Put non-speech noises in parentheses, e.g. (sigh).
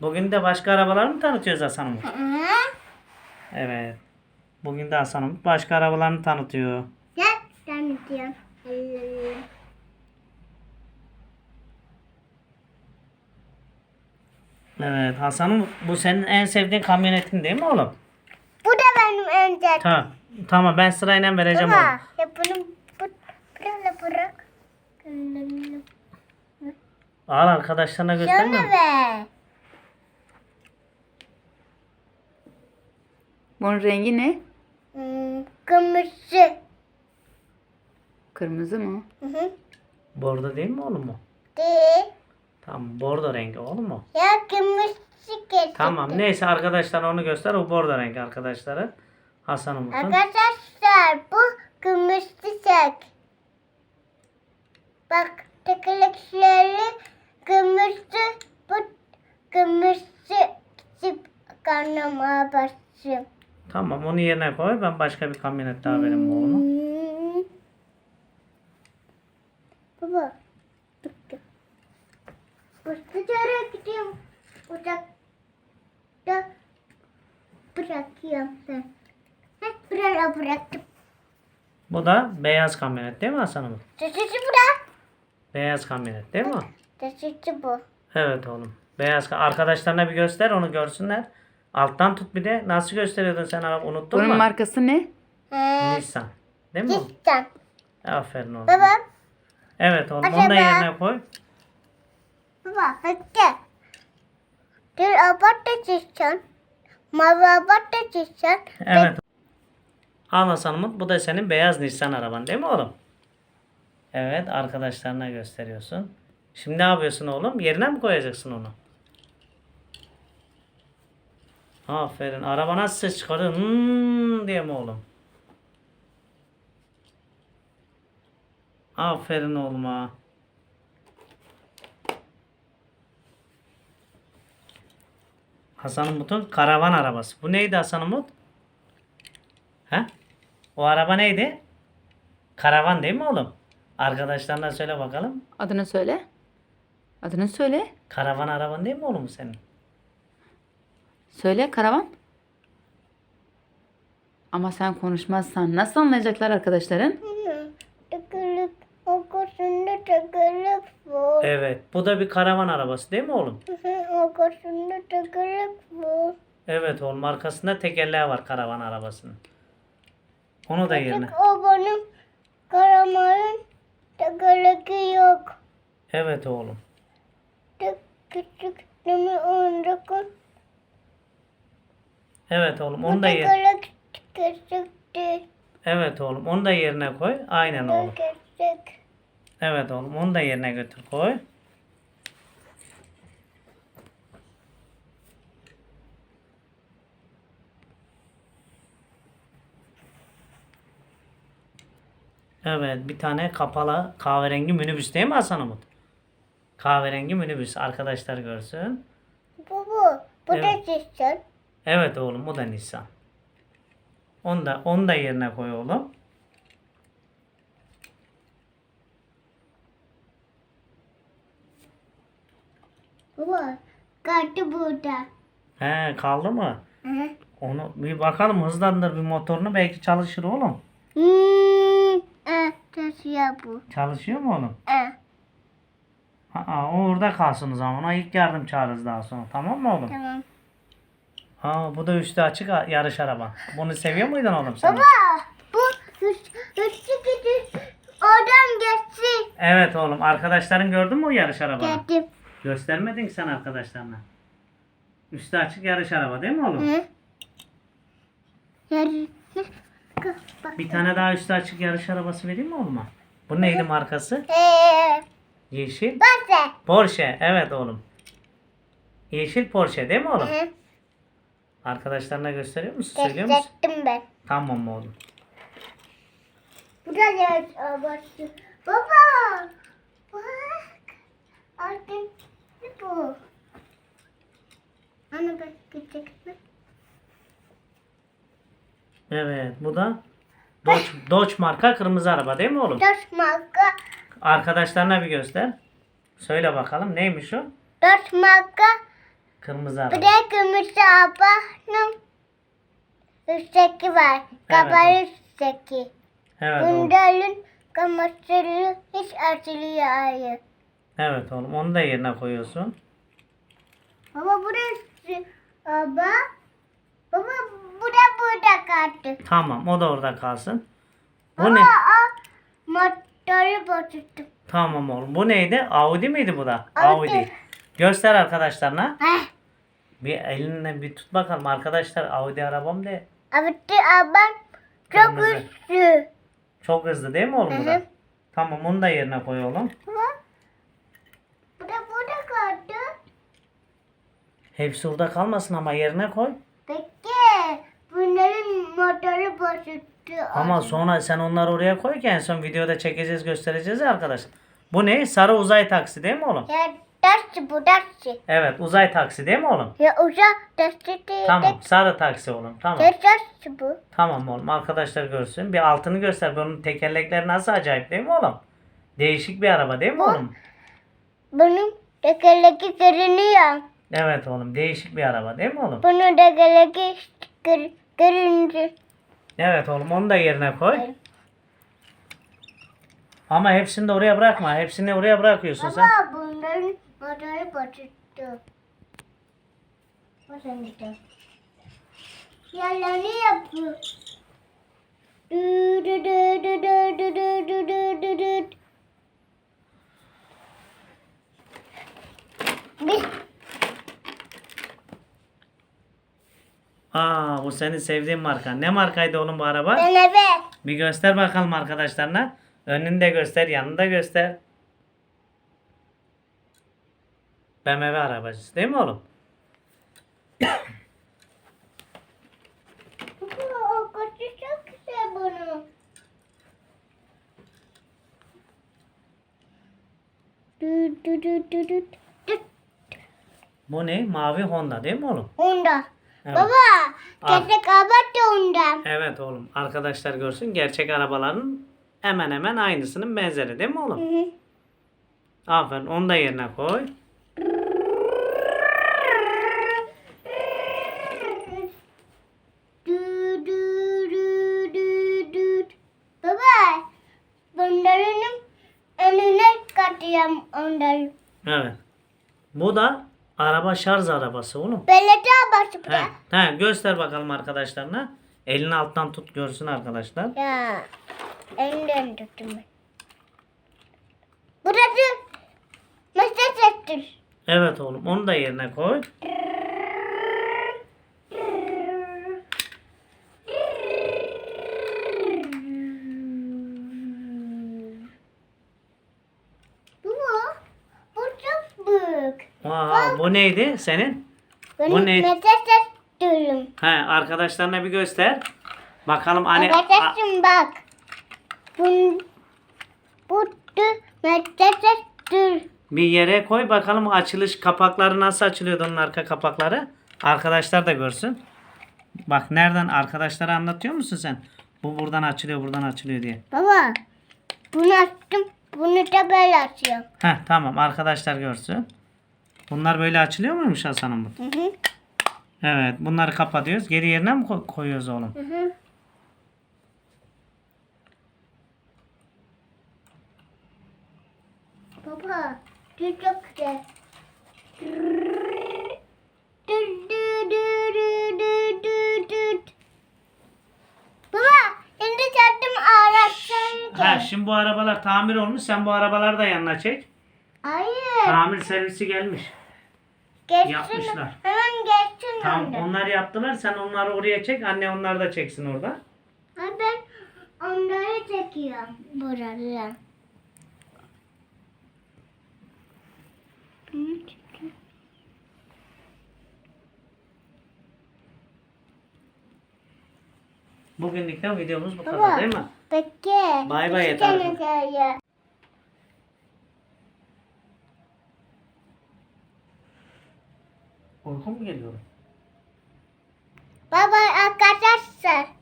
Bugün de başka arabalar mı tanıtıyoruz Hasan Umut? Evet. Bugün de Hasan Umut başka arabalarını tanıtıyor. Gel diyorsun. Evet Hasan Umut bu senin en sevdiğin kamyonetin değil mi oğlum? Bu da benim en zevk. Tamam. Tamam ben sırayla vereceğim oğlum. Baba ya bunu bu, böyle bırak. Al arkadaşlarına göstermiyor Şunu ver. Bunun rengi ne? Hmm, kırmızı. Kırmızı mı? Hı hı. Bordo değil mi oğlum o? Değil. Tamam bordo rengi oğlum o. Ya kırmızı getirdim. Tamam neyse arkadaşlar onu göster o bordo rengi arkadaşları. Hasan Umut'un. Arkadaşlar bu kırmızı çek. Bak tekerlekleri kırmızı bu kırmızı çip karnım arabası. Tamam onu yerine koy ben başka bir kamyonet daha vereyim oğluma. Baba. Ustacara gidiyorum. Uzakta bırakıyorum sen. Heh, buraya bıraktım. Bu da beyaz kamyonet değil mi Hasan Umut? Sesi bırak. Beyaz kamyonet değil mi? Sesi bu. Evet oğlum. Beyaz ka- arkadaşlarına bir göster onu görsünler. Alttan tut bir de. Nasıl gösteriyordun sen araba unuttun Bunun mu? markası ne? Nissan. Değil mi? oğlum? Cidden. Aferin oğlum. Baba. Evet oğlum onu da Acaba- yerine koy. Baba bekle. Bir abartı çizsen. Mavi abartı çizsen. Evet. Al Hasan Umut. Bu da senin beyaz Nissan araban değil mi oğlum? Evet arkadaşlarına gösteriyorsun. Şimdi ne yapıyorsun oğlum? Yerine mi koyacaksın onu? Aferin. Araba nasıl ses çıkarıyor? Hmm diye mi oğlum? Aferin oğluma. Hasan Umut'un karavan arabası. Bu neydi Hasan Umut? He? O araba neydi? Karavan değil mi oğlum? Arkadaşlarına söyle bakalım. Adını söyle. Adını söyle. Karavan araban değil mi oğlum senin? Söyle karavan. Ama sen konuşmazsan nasıl anlayacaklar arkadaşların? Tıkırık. Okosunda tıkırık bu. Evet. Bu da bir karavan arabası değil mi oğlum? Okosunda tıkırık bu. Evet oğlum. Arkasında tekerleği var karavan arabasının. Onu da yerine. Tık o benim karamanın tıkırık yok. Evet oğlum. Tık küçük demi ondakın. Evet oğlum. Onu da yer. küçük. Evet oğlum. Onu da yerine koy. Aynen oğlum. Küçük. Evet oğlum. Onu da yerine götür koy. Evet bir tane kapalı kahverengi minibüs değil mi Hasan Umut? Kahverengi minibüs arkadaşlar görsün. Bu bu. Bu Evet. da çizsen. Evet oğlum bu da Nissan. Onu da, onu da yerine koy oğlum. Baba. Kartı burada. He kaldı mı? Hı hı. Onu bir bakalım hızlandır bir motorunu belki çalışır oğlum. Hmm. Eh, taşıyor bu. Çalışıyor mu oğlum? Aa, o orada kalsın o zaman. Ona ilk yardım çağırırız daha sonra. Tamam mı oğlum? tamam. Aa, bu da üstü açık yarış araba. Bunu seviyor muydun oğlum sen? Baba. Bu hırslı gidiyor. Oradan geçsin. Evet oğlum. Arkadaşların gördün mü o yarış arabanı? Geldim. Göstermedin ki sen arkadaşlarına. Üstü açık yarış araba değil mi oğlum? Hı. Bir tane daha üstü açık yarış arabası vereyim mi oğluma? Bu neydi markası? Eee. Yeşil. Bak Porsche. Evet oğlum. Yeşil Porsche değil mi oğlum? Hı. Arkadaşlarına gösteriyor musun? Söylüyor musun? Gösterdim ben. Tamam oğlum. Bu da yarış arabası. Baba. Bak. Artık bu. Ana bak gidecek mi? Evet bu da Dodge, (laughs) Dodge marka kırmızı araba değil mi oğlum? Dört marka. Arkadaşlarına bir göster. Söyle bakalım neymiş o? Dört marka. Kırmızı araba. Bir de kırmızı arabanın üstteki var. Kapalı üstteki. Evet. Bunların kırmızı hiç açılıyor hayır. Evet oğlum. Onu da yerine koyuyorsun. Baba burası baba. Baba bu da burada kaldı. Tamam. O da orada kalsın. Bu Baba ne? o motoru bozuldu. Tamam oğlum. Bu neydi? Audi miydi bu da? Audi. Göster arkadaşlarına. Heh. Bir elinle bir tut bakalım arkadaşlar. Audi arabam de Abdi abam çok Kırmızı. güçlü. çok hızlı değil mi oğlum bu Hı da? Tamam onu da yerine koy oğlum. Baba. Bu da burada kaldı. Hepsi orada kalmasın ama yerine koy. Peki bunların motoru bozuldu. Ama sonra sen onları oraya koy ki en son videoda çekeceğiz göstereceğiz ya arkadaşlar. Bu ne? Sarı uzay taksi değil mi oğlum? Ya taşı bu taşı. Evet uzay taksi değil mi oğlum? Ya uzak taşı değil. Tamam sarı taksi oğlum tamam. Ya taşı bu. Tamam oğlum arkadaşlar görsün. Bir altını göster. Bunun tekerlekleri nasıl acayip değil mi oğlum? Değişik bir araba değil mi Bu- oğlum? Bunun tekerleki görünüyor. Evet oğlum değişik bir araba değil mi oğlum? Bunun tekerleki gör, görüntü. Evet oğlum onu da yerine koy. Ama hepsini de oraya bırakma. Hepsini oraya bırakıyorsun sen. Baba bunların bozuldu. Bozuldu. Yalanıyor bu. Du du du du du du du du du du du. Bir Aa bu senin sevdiğin marka. Ne markaydı oğlum bu araba? deneme. Bir göster bakalım arkadaşlarına. Önünü de göster, yanını da göster. BMW arabacısı değil mi oğlum? Baba o koşu çok güzel bunu. Du du du du. Du. Bu ne? Mavi Honda değil mi oğlum? Honda. Evet. Baba, Al. gerçek abat da ondan. Evet oğlum. Arkadaşlar görsün. Gerçek arabaların hemen hemen aynısının benzeri değil mi Hı oğlum? hı. Aferin. Onu da yerine koy. Katıyorum onları. Evet. Bu da araba şarj arabası oğlum. Belediye arabası bu da. he, göster bakalım arkadaşlarına. Elini alttan tut görsün arkadaşlar. Ya, elinden tuttum ben. Burası mesajdır. Evet oğlum onu da yerine koy. Bu mu? Bu çok büyük. Bu neydi senin? Ben Bu ne? mesaj diyorum. He, arkadaşlarına bir göster. Bakalım hani a- Arkadaşım bak. Bu bu mesajdır. bir yere koy bakalım açılış kapakları nasıl açılıyordu onun arka kapakları. Arkadaşlar da görsün. Bak nereden arkadaşlara anlatıyor musun sen? Bu buradan açılıyor, buradan açılıyor diye. Baba, bunu açtım. Bunu da böyle açıyorum. Heh tamam arkadaşlar görsün. Bunlar böyle açılıyor muymuş Hasan'ım bu? Hı hı. Evet bunları kapatıyoruz. Geri yerine mi ko- koyuyoruz oğlum? Hı hı. Baba, şimdi çarptım araçları. Ha şimdi bu arabalar tamir olmuş. Sen bu arabaları da yanına çek. Hayır. Tamir servisi gelmiş. Geçsin. yapmışlar. Hemen geçsin Tamam onda. onlar yaptılar. Sen onları oraya çek. Anne onları da çeksin orada. Ben onları çekiyorum. Buradan. Bugünlük de videomuz bu kadar Baba. değil mi? Peki. Bay bay yeter. Uyku mu geliyor? Baba arkadaşlar.